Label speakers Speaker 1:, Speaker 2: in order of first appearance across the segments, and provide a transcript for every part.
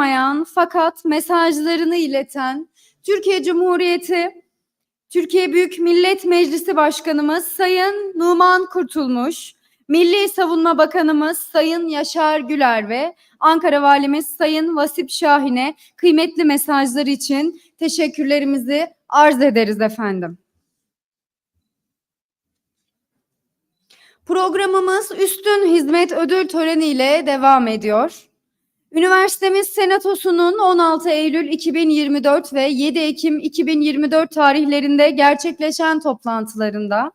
Speaker 1: bulunamayan fakat mesajlarını ileten Türkiye Cumhuriyeti Türkiye Büyük Millet Meclisi Başkanımız Sayın Numan Kurtulmuş, Milli Savunma Bakanımız Sayın Yaşar Güler ve Ankara Valimiz Sayın Vasip Şahin'e kıymetli mesajlar için teşekkürlerimizi arz ederiz efendim. Programımız Üstün Hizmet Ödül Töreni ile devam ediyor. Üniversitemiz Senatosu'nun 16 Eylül 2024 ve 7 Ekim 2024 tarihlerinde gerçekleşen toplantılarında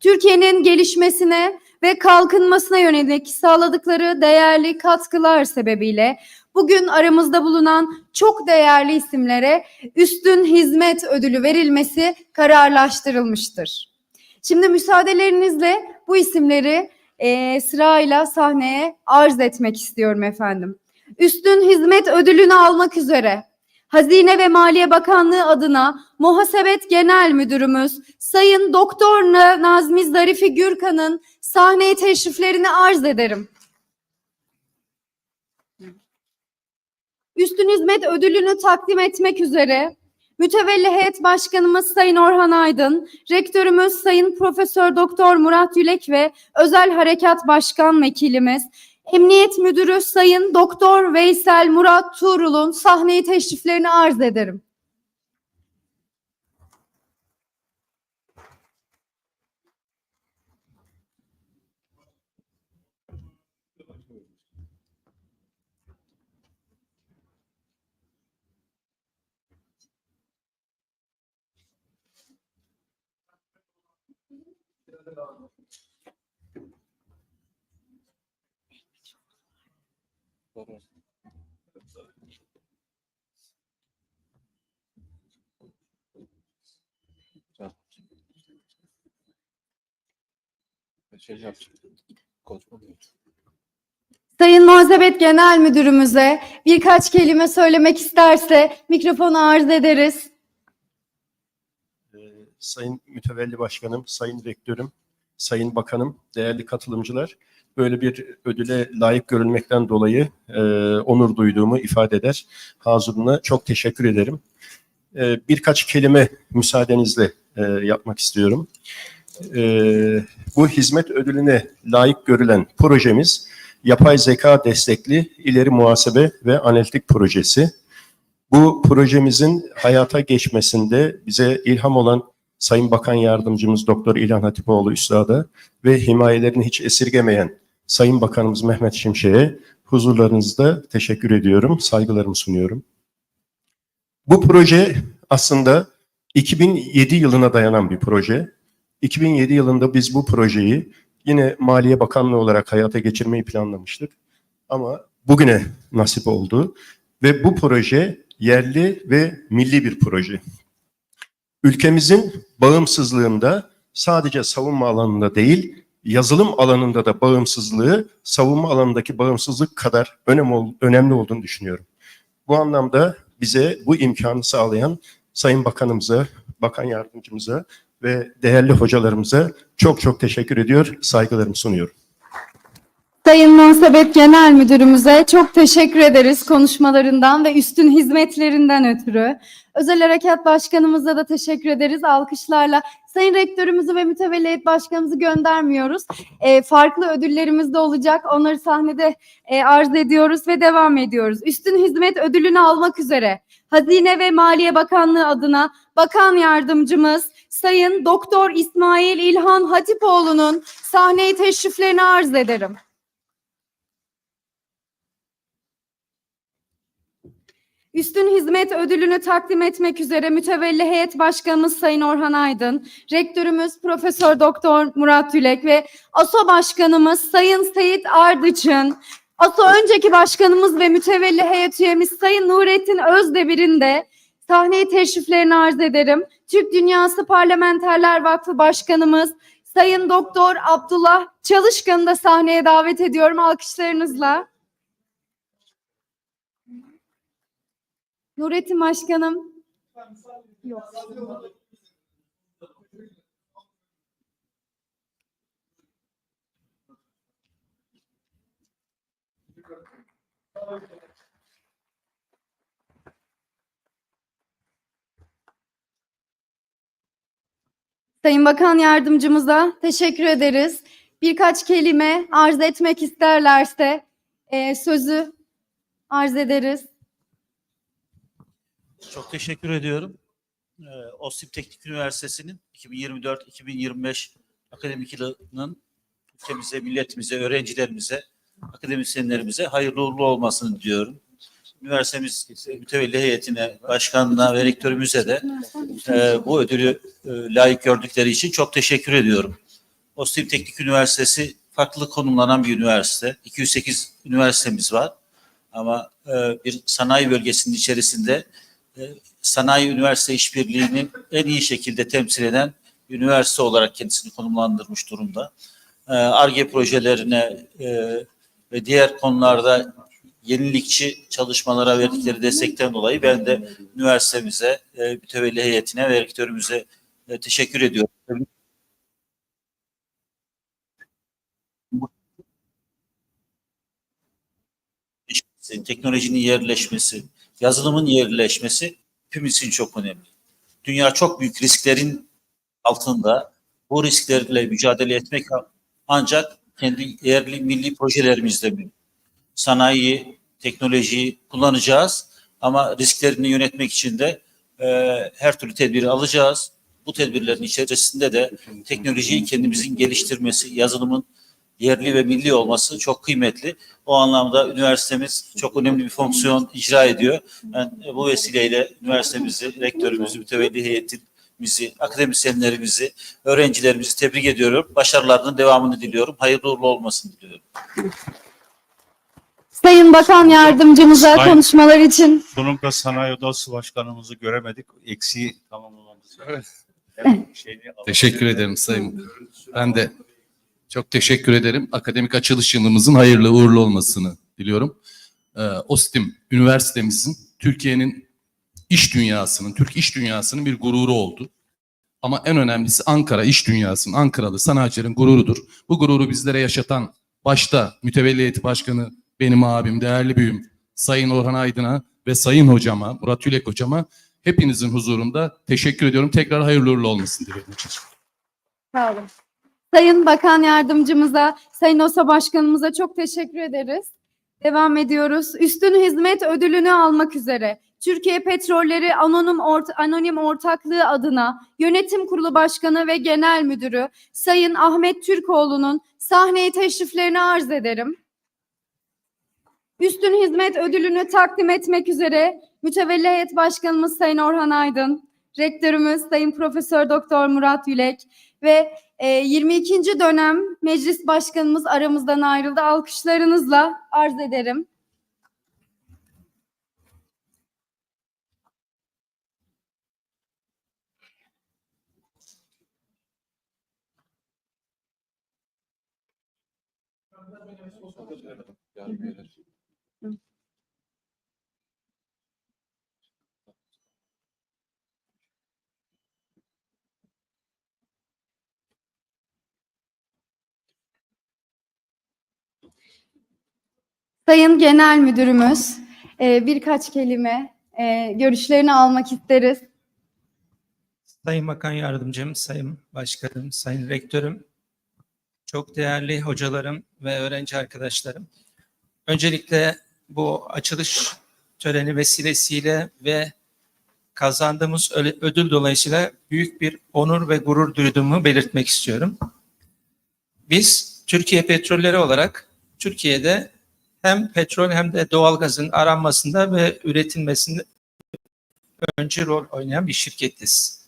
Speaker 1: Türkiye'nin gelişmesine ve kalkınmasına yönelik sağladıkları değerli katkılar sebebiyle bugün aramızda bulunan çok değerli isimlere üstün hizmet ödülü verilmesi kararlaştırılmıştır. Şimdi müsaadelerinizle bu isimleri eee, sırayla sahneye arz etmek istiyorum efendim. Üstün hizmet ödülünü almak üzere Hazine ve Maliye Bakanlığı adına Muhasebet Genel Müdürümüz Sayın Doktor Na- Nazmi Zarifi Gürkan'ın sahneye teşriflerini arz ederim. Üstün hizmet ödülünü takdim etmek üzere Mütevelli Heyet Başkanımız Sayın Orhan Aydın, Rektörümüz Sayın Profesör Doktor Murat Yülek ve Özel Harekat Başkan Vekilimiz, Emniyet Müdürü Sayın Doktor Veysel Murat Tuğrul'un sahneye teşriflerini arz ederim. Sayın Muhasebet Genel Müdürümüze birkaç kelime söylemek isterse mikrofonu arz ederiz.
Speaker 2: Ee, Sayın Mütevelli Başkanım, Sayın Rektörüm, Sayın Bakanım, değerli katılımcılar, böyle bir ödüle layık görülmekten dolayı e, onur duyduğumu ifade eder. Hazırına çok teşekkür ederim. E, birkaç kelime müsaadenizle e, yapmak istiyorum. E, bu hizmet ödülüne layık görülen projemiz, yapay zeka destekli ileri muhasebe ve analitik projesi. Bu projemizin hayata geçmesinde bize ilham olan Sayın Bakan Yardımcımız Doktor İlhan Hatipoğlu Üstad'a ve himayelerini hiç esirgemeyen Sayın Bakanımız Mehmet Şimşek'e huzurlarınızda teşekkür ediyorum, saygılarımı sunuyorum. Bu proje aslında 2007 yılına dayanan bir proje. 2007 yılında biz bu projeyi yine Maliye Bakanlığı olarak hayata geçirmeyi planlamıştık. Ama bugüne nasip oldu ve bu proje yerli ve milli bir proje. Ülkemizin bağımsızlığında sadece savunma alanında değil, yazılım alanında da bağımsızlığı, savunma alanındaki bağımsızlık kadar önemli olduğunu düşünüyorum. Bu anlamda bize bu imkanı sağlayan Sayın Bakanımıza, Bakan Yardımcımıza ve değerli hocalarımıza çok çok teşekkür ediyor, saygılarımı sunuyorum.
Speaker 1: Sayın Muhasebet Genel Müdürümüze çok teşekkür ederiz konuşmalarından ve üstün hizmetlerinden ötürü. Özel Harekat Başkanımıza da teşekkür ederiz alkışlarla. Sayın Rektörümüzü ve Mütevelli Heyet Başkanımızı göndermiyoruz. Ee, farklı ödüllerimiz de olacak. Onları sahnede e, arz ediyoruz ve devam ediyoruz. Üstün hizmet ödülünü almak üzere Hazine ve Maliye Bakanlığı adına Bakan Yardımcımız Sayın Doktor İsmail İlhan Hatipoğlu'nun sahneye teşriflerini arz ederim. Üstün Hizmet Ödülünü takdim etmek üzere Mütevelli Heyet Başkanımız Sayın Orhan Aydın, Rektörümüz Profesör Doktor Murat Yülek ve ASO Başkanımız Sayın Seyit Ardıç'ın, ASO önceki başkanımız ve mütevelli heyet üyemiz Sayın Nurettin Özdemir'in de sahneye teşriflerini arz ederim. Türk Dünyası Parlamenterler Vakfı Başkanımız Sayın Doktor Abdullah Çalışkan'ı da sahneye davet ediyorum alkışlarınızla. Nurettin Başkanım. Yok. Sayın Bakan Yardımcımıza teşekkür ederiz. Birkaç kelime arz etmek isterlerse e, sözü arz ederiz.
Speaker 3: Çok teşekkür ediyorum. Ee, OSİP Teknik Üniversitesi'nin 2024-2025 akademik yılının ülkemize, milletimize, öğrencilerimize, akademisyenlerimize hayırlı uğurlu olmasını diliyorum. Üniversitemiz mütevelli heyetine, başkanına ve rektörümüze de e, bu ödülü e, layık gördükleri için çok teşekkür ediyorum. OSİP Teknik Üniversitesi farklı konumlanan bir üniversite. 208 üniversitemiz var. Ama e, bir sanayi bölgesinin içerisinde e, sanayi üniversite işbirliğini en iyi şekilde temsil eden üniversite olarak kendisini konumlandırmış durumda. E, Arge projelerine e, ve diğer konularda yenilikçi çalışmalara verdikleri destekten dolayı ben de üniversitemize, e, mütevelli heyetine ve rektörümüze e, teşekkür ediyorum. Teknolojinin yerleşmesi, yazılımın yerleşmesi hepimiz için çok önemli. Dünya çok büyük risklerin altında. Bu risklerle mücadele etmek ancak kendi yerli milli projelerimizle mümkün. Sanayi, teknolojiyi kullanacağız ama risklerini yönetmek için de e, her türlü tedbiri alacağız. Bu tedbirlerin içerisinde de teknolojiyi kendimizin geliştirmesi, yazılımın yerli ve milli olması çok kıymetli. O anlamda üniversitemiz çok önemli bir fonksiyon icra ediyor. Ben e, bu vesileyle üniversitemizi, rektörümüzü, mütevelli heyetimizi, akademisyenlerimizi, öğrencilerimizi tebrik ediyorum. Başarılarının devamını diliyorum. Hayırlı uğurlu olmasını diliyorum.
Speaker 1: Sayın Bakan Yardımcımıza
Speaker 4: Sayın-
Speaker 1: konuşmalar için
Speaker 4: Sunumda Sanayi Odası Başkanımızı göremedik. Eksiği tamamlamamız.
Speaker 5: Evet.
Speaker 6: Teşekkür ederim Sayın. Ben de çok teşekkür ederim. Akademik açılış yılımızın hayırlı uğurlu olmasını diliyorum. Ee, OSTİM üniversitemizin Türkiye'nin iş dünyasının, Türk iş dünyasının bir gururu oldu. Ama en önemlisi Ankara iş dünyasının, Ankaralı sanatçıların gururudur. Bu gururu bizlere yaşatan başta mütevelli başkanı benim abim, değerli büyüğüm Sayın Orhan Aydın'a ve Sayın hocama, Murat Yülek hocama hepinizin huzurunda teşekkür ediyorum. Tekrar hayırlı uğurlu olmasını diliyorum.
Speaker 1: Sağ olun. Sayın Bakan Yardımcımıza, Sayın OSA Başkanımıza çok teşekkür ederiz. Devam ediyoruz. Üstün Hizmet Ödülünü almak üzere Türkiye Petrolleri Anonim, Ort- Anonim Ortaklığı adına Yönetim Kurulu Başkanı ve Genel Müdürü Sayın Ahmet Türkoğlu'nun sahneye teşriflerini arz ederim. Üstün Hizmet Ödülünü takdim etmek üzere Mütevelli Heyet Başkanımız Sayın Orhan Aydın, Rektörümüz Sayın Profesör Doktor Murat Yülek ve e, 22. dönem meclis başkanımız aramızdan ayrıldı. Alkışlarınızla arz ederim.
Speaker 5: Yarın
Speaker 1: Sayın Genel Müdürümüz e, birkaç kelime e, görüşlerini almak isteriz.
Speaker 7: Sayın Bakan Yardımcım, Sayın Başkanım, Sayın Rektörüm, çok değerli hocalarım ve öğrenci arkadaşlarım. Öncelikle bu açılış töreni vesilesiyle ve kazandığımız ödül dolayısıyla büyük bir onur ve gurur duyduğumu belirtmek istiyorum. Biz Türkiye Petrolleri olarak Türkiye'de hem petrol hem de doğalgazın aranmasında ve üretilmesinde öncü rol oynayan bir şirketiz.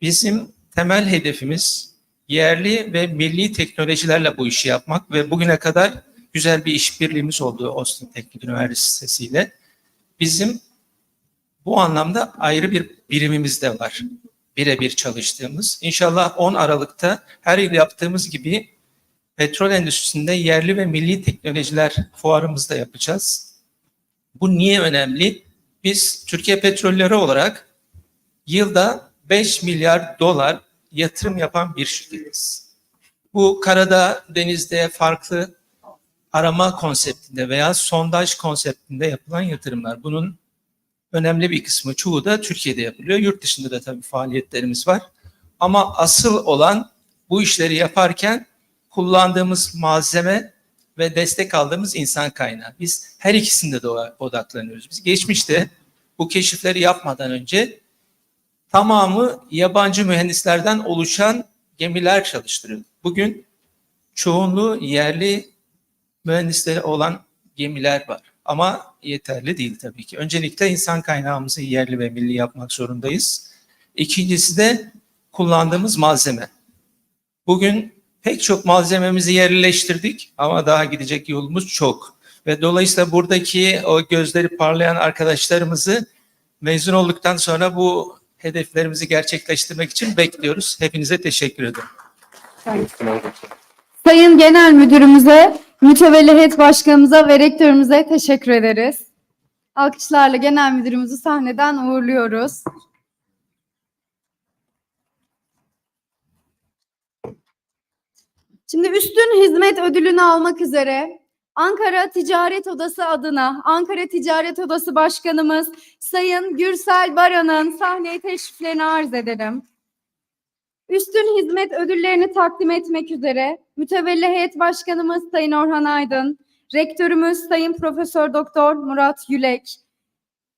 Speaker 7: Bizim temel hedefimiz yerli ve milli teknolojilerle bu işi yapmak ve bugüne kadar güzel bir işbirliğimiz oldu Austin Teknik Üniversitesi ile. Bizim bu anlamda ayrı bir birimimiz de var. Birebir çalıştığımız. İnşallah 10 Aralık'ta her yıl yaptığımız gibi petrol endüstrisinde yerli ve milli teknolojiler fuarımızda yapacağız. Bu niye önemli? Biz Türkiye Petrolleri olarak yılda 5 milyar dolar yatırım yapan bir şirketiz. Bu karada, denizde farklı arama konseptinde veya sondaj konseptinde yapılan yatırımlar. Bunun önemli bir kısmı, çoğu da Türkiye'de yapılıyor. Yurt dışında da tabii faaliyetlerimiz var. Ama asıl olan bu işleri yaparken kullandığımız malzeme ve destek aldığımız insan kaynağı. Biz her ikisinde de odaklanıyoruz. Biz geçmişte bu keşifleri yapmadan önce tamamı yabancı mühendislerden oluşan gemiler çalıştırıyorduk. Bugün çoğunluğu yerli mühendisleri olan gemiler var. Ama yeterli değil tabii ki. Öncelikle insan kaynağımızı yerli ve milli yapmak zorundayız. İkincisi de kullandığımız malzeme. Bugün pek çok malzememizi yerleştirdik ama daha gidecek yolumuz çok. Ve dolayısıyla buradaki o gözleri parlayan arkadaşlarımızı mezun olduktan sonra bu hedeflerimizi gerçekleştirmek için bekliyoruz. Hepinize teşekkür ederim.
Speaker 1: Sayın Genel Müdürümüze, Mütevelli Heyet Başkanımıza ve Rektörümüze teşekkür ederiz. Alkışlarla Genel Müdürümüzü sahneden uğurluyoruz. Şimdi üstün hizmet ödülünü almak üzere Ankara Ticaret Odası adına Ankara Ticaret Odası Başkanımız Sayın Gürsel Baran'ın sahneye teşriflerini arz ederim. Üstün hizmet ödüllerini takdim etmek üzere Mütevelli Heyet Başkanımız Sayın Orhan Aydın, Rektörümüz Sayın Profesör Doktor Murat Yülek,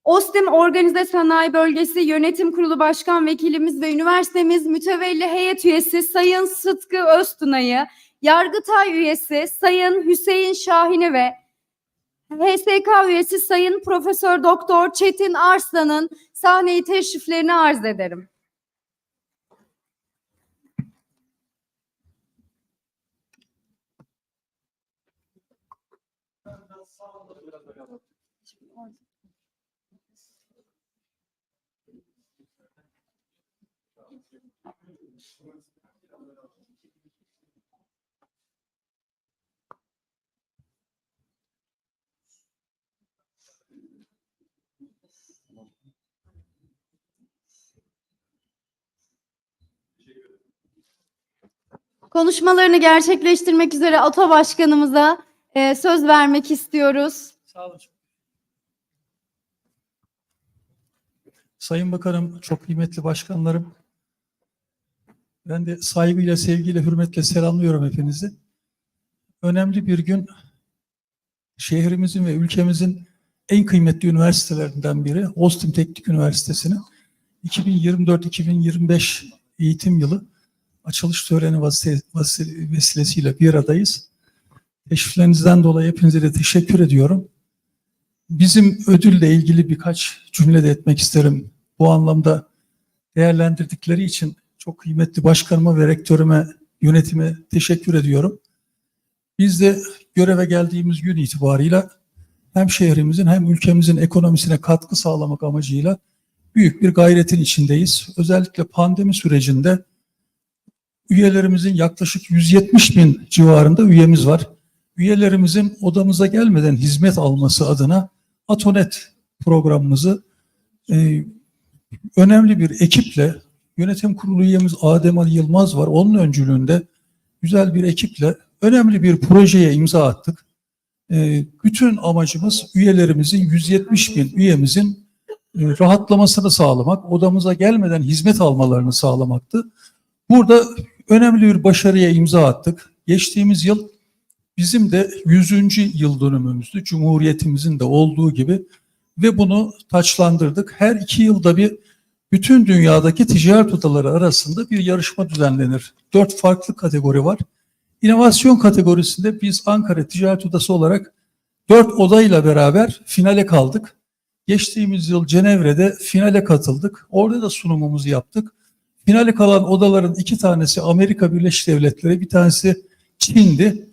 Speaker 1: OSTİM Organize Sanayi Bölgesi Yönetim Kurulu Başkan Vekilimiz ve üniversitemiz mütevelli heyet üyesi Sayın Sıtkı Öztunay'ı, Yargıtay üyesi Sayın Hüseyin Şahin'i ve HSK üyesi Sayın Profesör Doktor Çetin Arslan'ın sahneyi teşriflerini arz ederim. Konuşmalarını gerçekleştirmek üzere ATA Başkanımıza e, söz vermek istiyoruz.
Speaker 8: Sağ olun. Sayın Bakanım, çok kıymetli başkanlarım. Ben de saygıyla, sevgiyle, hürmetle selamlıyorum hepinizi. Önemli bir gün şehrimizin ve ülkemizin en kıymetli üniversitelerinden biri Austin Teknik Üniversitesi'nin 2024-2025 eğitim yılı açılış töreni vesilesiyle bir aradayız. Teşriflerinizden dolayı hepinize de teşekkür ediyorum. Bizim ödülle ilgili birkaç cümle de etmek isterim. Bu anlamda değerlendirdikleri için çok kıymetli başkanıma ve rektörüme, yönetime teşekkür ediyorum. Biz de göreve geldiğimiz gün itibarıyla hem şehrimizin hem ülkemizin ekonomisine katkı sağlamak amacıyla büyük bir gayretin içindeyiz. Özellikle pandemi sürecinde üyelerimizin yaklaşık 170 bin civarında üyemiz var üyelerimizin odamıza gelmeden hizmet alması adına Atonet programımızı e, önemli bir ekiple yönetim kurulu üyemiz Adem Ali Yılmaz var. Onun öncülüğünde güzel bir ekiple önemli bir projeye imza attık. E, bütün amacımız üyelerimizin 170 bin üyemizin e, rahatlamasını sağlamak, odamıza gelmeden hizmet almalarını sağlamaktı. Burada önemli bir başarıya imza attık. Geçtiğimiz yıl Bizim de 100. yıl dönümümüzdü. Cumhuriyetimizin de olduğu gibi ve bunu taçlandırdık. Her iki yılda bir bütün dünyadaki ticaret odaları arasında bir yarışma düzenlenir. Dört farklı kategori var. İnovasyon kategorisinde biz Ankara Ticaret Odası olarak dört odayla beraber finale kaldık. Geçtiğimiz yıl Cenevre'de finale katıldık. Orada da sunumumuzu yaptık. Finale kalan odaların iki tanesi Amerika Birleşik Devletleri, bir tanesi Çin'di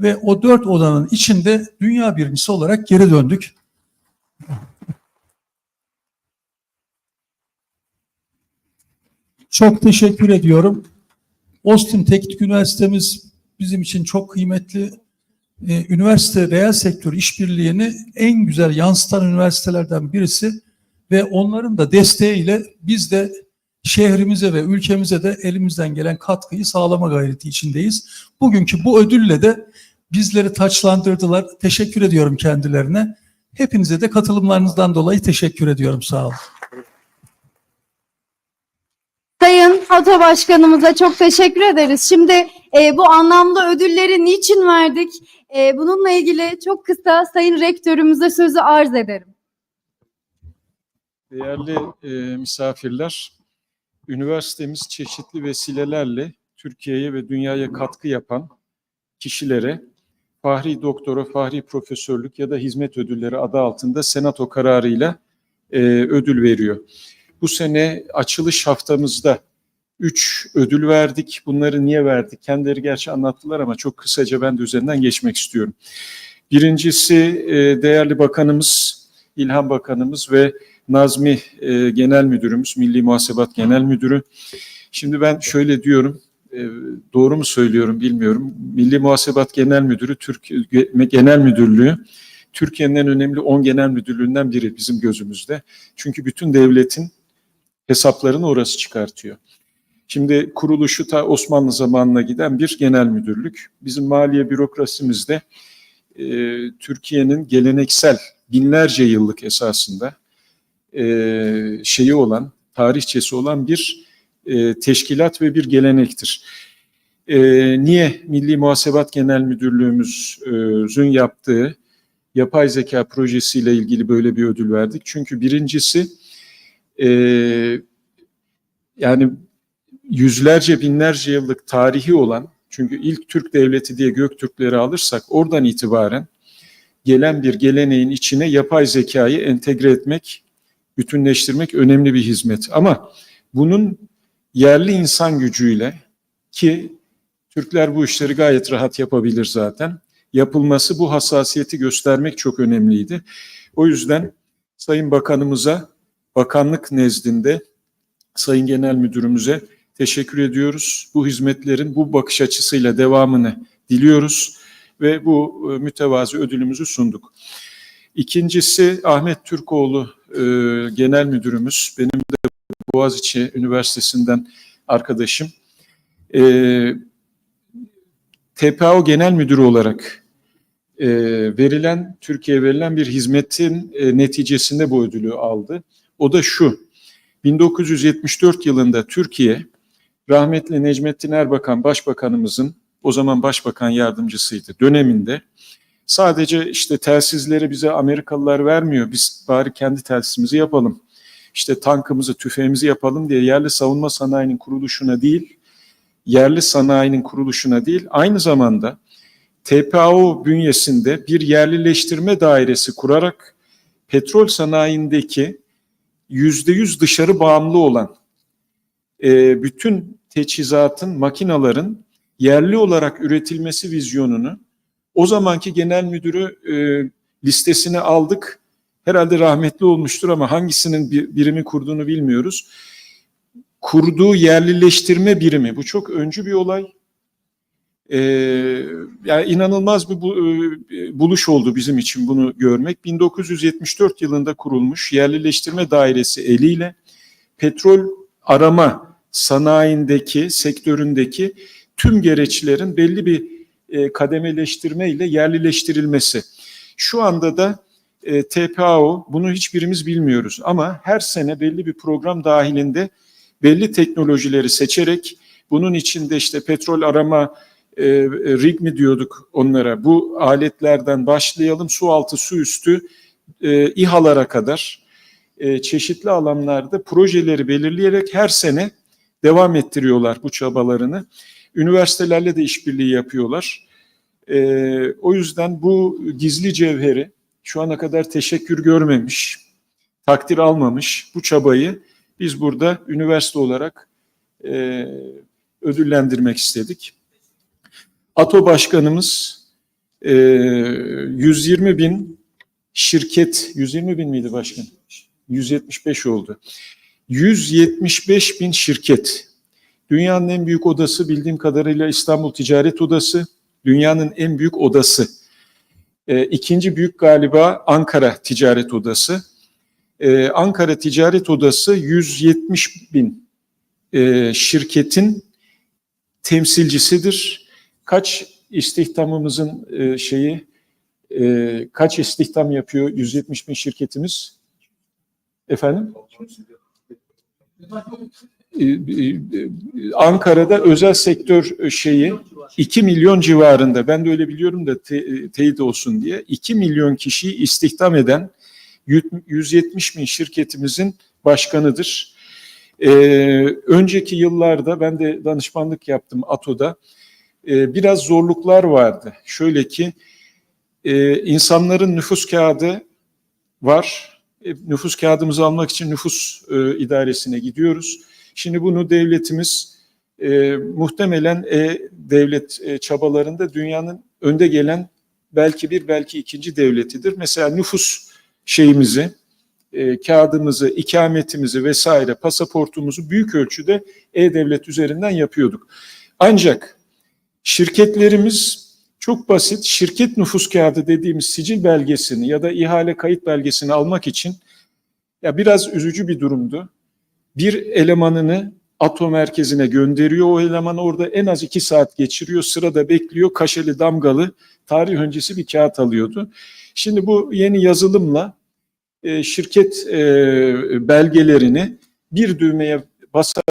Speaker 8: ve o dört odanın içinde dünya birincisi olarak geri döndük. Çok teşekkür ediyorum. Austin Teknik Üniversitemiz bizim için çok kıymetli. Ee, üniversite reel sektör işbirliğini en güzel yansıtan üniversitelerden birisi ve onların da desteğiyle biz de şehrimize ve ülkemize de elimizden gelen katkıyı sağlama gayreti içindeyiz. Bugünkü bu ödülle de bizleri taçlandırdılar. Teşekkür ediyorum kendilerine. Hepinize de katılımlarınızdan dolayı teşekkür ediyorum. Sağ olun.
Speaker 1: Sayın ATO Başkanımıza çok teşekkür ederiz. Şimdi e, bu anlamlı ödülleri niçin verdik? E, bununla ilgili çok kısa Sayın Rektörümüze sözü arz ederim.
Speaker 9: Değerli e, misafirler, üniversitemiz çeşitli vesilelerle Türkiye'ye ve dünyaya katkı yapan kişilere Fahri Doktora, Fahri Profesörlük ya da Hizmet Ödülleri adı altında Senato kararıyla e, ödül veriyor. Bu sene açılış haftamızda 3 ödül verdik. Bunları niye verdik? Kendileri gerçi anlattılar ama çok kısaca ben de üzerinden geçmek istiyorum. Birincisi e, değerli bakanımız, İlhan Bakanımız ve Nazmi e, Genel Müdürümüz, Milli Muhasebat Genel Müdürü. Şimdi ben şöyle diyorum, e, doğru mu söylüyorum bilmiyorum. Milli Muhasebat Genel Müdürü, Türk Genel Müdürlüğü, Türkiye'nin en önemli 10 genel müdürlüğünden biri bizim gözümüzde. Çünkü bütün devletin hesaplarını orası çıkartıyor. Şimdi kuruluşu ta Osmanlı zamanına giden bir genel müdürlük. Bizim maliye bürokrasimizde e, Türkiye'nin geleneksel binlerce yıllık esasında e, şeyi olan, tarihçesi olan bir e, teşkilat ve bir gelenektir. E, niye Milli Muhasebat Genel Müdürlüğümüzün yaptığı yapay zeka projesiyle ilgili böyle bir ödül verdik? Çünkü birincisi e, yani yüzlerce binlerce yıllık tarihi olan çünkü ilk Türk devleti diye Göktürkleri alırsak oradan itibaren gelen bir geleneğin içine yapay zekayı entegre etmek, bütünleştirmek önemli bir hizmet. Ama bunun yerli insan gücüyle ki Türkler bu işleri gayet rahat yapabilir zaten. Yapılması bu hassasiyeti göstermek çok önemliydi. O yüzden Sayın Bakanımıza bakanlık nezdinde Sayın Genel Müdürümüze teşekkür ediyoruz. Bu hizmetlerin bu bakış açısıyla devamını diliyoruz ve bu e, mütevazi ödülümüzü sunduk. İkincisi Ahmet Türkoğlu e, Genel Müdürümüz, benim de Boğaziçi Üniversitesi'nden arkadaşım. E, TPAO Genel Müdürü olarak e, verilen, Türkiye'ye verilen bir hizmetin e, neticesinde bu ödülü aldı. O da şu, 1974 yılında Türkiye, rahmetli Necmettin Erbakan Başbakanımızın, o zaman Başbakan Yardımcısıydı döneminde, sadece işte telsizleri bize Amerikalılar vermiyor, biz bari kendi telsizimizi yapalım, işte tankımızı, tüfeğimizi yapalım diye yerli savunma sanayinin kuruluşuna değil, yerli sanayinin kuruluşuna değil, aynı zamanda TPAO bünyesinde bir yerlileştirme dairesi kurarak petrol sanayindeki yüzde yüz dışarı bağımlı olan e, bütün teçhizatın, makinaların yerli olarak üretilmesi vizyonunu o zamanki genel müdürü e, listesine aldık. Herhalde rahmetli olmuştur ama hangisinin bir, birimi kurduğunu bilmiyoruz. Kurduğu yerlileştirme birimi, bu çok öncü bir olay. Ee, yani inanılmaz bir bu, e, buluş oldu bizim için bunu görmek. 1974 yılında kurulmuş yerlileştirme dairesi eliyle petrol arama sanayindeki, sektöründeki tüm gereçlerin belli bir e, kademeleştirme ile yerlileştirilmesi. Şu anda da e, TPAO, bunu hiçbirimiz bilmiyoruz ama her sene belli bir program dahilinde belli teknolojileri seçerek bunun içinde işte petrol arama e, rig mi diyorduk onlara bu aletlerden başlayalım su altı su üstü e, İHA'lara kadar e, çeşitli alanlarda projeleri belirleyerek her sene devam ettiriyorlar bu çabalarını. Üniversitelerle de işbirliği yapıyorlar. E, o yüzden bu gizli cevheri şu ana kadar teşekkür görmemiş, takdir almamış bu çabayı biz burada üniversite olarak e, ödüllendirmek istedik. ATO Başkanımız e, 120 bin şirket, 120 bin miydi başkan? 175 oldu. 175 bin şirket. Dünyanın en büyük odası bildiğim kadarıyla İstanbul Ticaret Odası. Dünyanın en büyük odası. E, ikinci büyük galiba Ankara Ticaret Odası. E, Ankara Ticaret Odası 170 bin e, şirketin temsilcisidir. Kaç istihdamımızın e, şeyi, e, kaç istihdam yapıyor 170 bin şirketimiz? Efendim? E, e, Ankara'da özel sektör şeyi 2 milyon civarında ben de öyle biliyorum da te- teyit olsun diye 2 milyon kişiyi istihdam eden 170 bin şirketimizin başkanıdır. Ee, önceki yıllarda ben de danışmanlık yaptım ATO'da. Ee, biraz zorluklar vardı. Şöyle ki e, insanların nüfus kağıdı var. E, nüfus kağıdımızı almak için nüfus e, idaresine gidiyoruz. Şimdi bunu devletimiz e, muhtemelen e, devlet e, çabalarında dünyanın önde gelen belki bir belki ikinci devletidir. Mesela nüfus şeyimizi, e, kağıdımızı, ikametimizi vesaire, pasaportumuzu büyük ölçüde e-devlet üzerinden yapıyorduk. Ancak şirketlerimiz çok basit, şirket nüfus kağıdı dediğimiz sicil belgesini ya da ihale kayıt belgesini almak için ya biraz üzücü bir durumdu. Bir elemanını ATO merkezine gönderiyor. O eleman orada en az iki saat geçiriyor. Sırada bekliyor. Kaşeli damgalı tarih öncesi bir kağıt alıyordu. Şimdi bu yeni yazılımla e, şirket e, belgelerini bir düğmeye basarak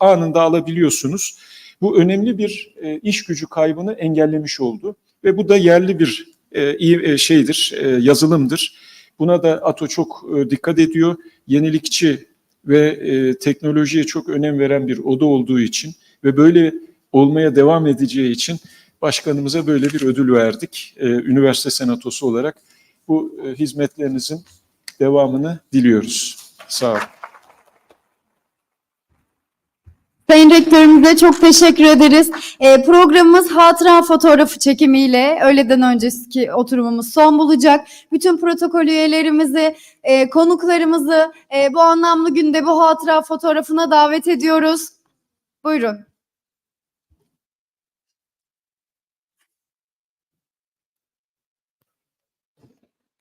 Speaker 9: anında alabiliyorsunuz. Bu önemli bir e, iş gücü kaybını engellemiş oldu ve bu da yerli bir e, e, şeydir, e, yazılımdır. Buna da ATO çok e, dikkat ediyor. Yenilikçi ve e, teknolojiye çok önem veren bir oda olduğu için ve böyle olmaya devam edeceği için başkanımıza böyle bir ödül verdik. E, üniversite senatosu olarak bu e, hizmetlerinizin devamını diliyoruz. Sağ olun.
Speaker 1: Sayın Rektörümüze çok teşekkür ederiz. Ee, programımız hatıra fotoğrafı çekimiyle öğleden önceki oturumumuz son bulacak. Bütün protokol üyelerimizi, e, konuklarımızı e, bu anlamlı günde bu hatıra fotoğrafına davet ediyoruz. Buyurun.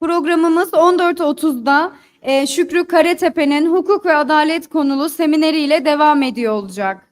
Speaker 1: Programımız 14.30'da e, Şükrü Karatepe'nin hukuk ve adalet konulu semineriyle devam ediyor olacak.